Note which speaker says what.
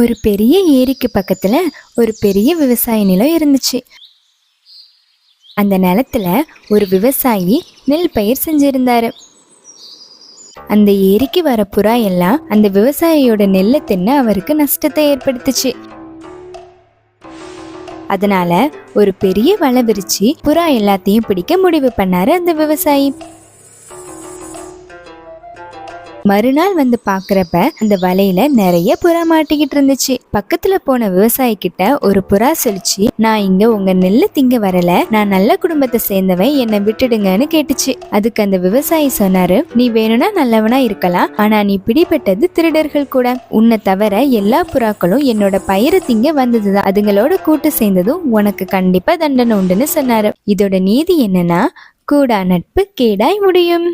Speaker 1: ஒரு பெரிய ஏரிக்கு பக்கத்துல ஒரு பெரிய விவசாய நிலம் இருந்துச்சு. அந்த நிலத்துல ஒரு விவசாயி நெல் பயிர் செஞ்சிருந்தாரு. அந்த ஏரிக்கு வர புறா எல்லாம் அந்த விவசாயியோட நெல்லை தின்னு அவருக்கு நஷ்டத்தை ஏற்படுத்துச்சு. அதனால ஒரு பெரிய வலை விரிச்சு புறா எல்லாத்தையும் பிடிக்க முடிவு பண்ணாரு அந்த விவசாயி. மறுநாள் வந்து பாக்குறப்ப அந்த வலையில நிறைய புறா மாட்டிக்கிட்டு இருந்துச்சு. பக்கத்துல போன விவசாயி கிட்ட ஒரு புறா சொல்லிச்சு நான் இங்க உங்க நெல்லை திங்க வரல. நான் நல்ல குடும்பத்தை சேர்ந்தவன். என்னை விட்டுடுங்கன்னு கேட்டுச்சு. அதுக்கு அந்த விவசாயி சொன்னாரு நீ வேணும்னா நல்லவனா இருக்கலாம். ஆனா நீ பிடிபட்டது திருடர்கள் கூட. உன்னை தவிர எல்லா புறாக்களும் என்னோட பயிரை திங்க வந்ததுதான். அதுங்களோட கூட்டு சேர்ந்ததும் உனக்கு கண்டிப்பா தண்டனை உண்டுன்னு சொன்னாரு. இதோட நீதி என்னன்னா கூடா நட்பு கேடாய் முடியும்.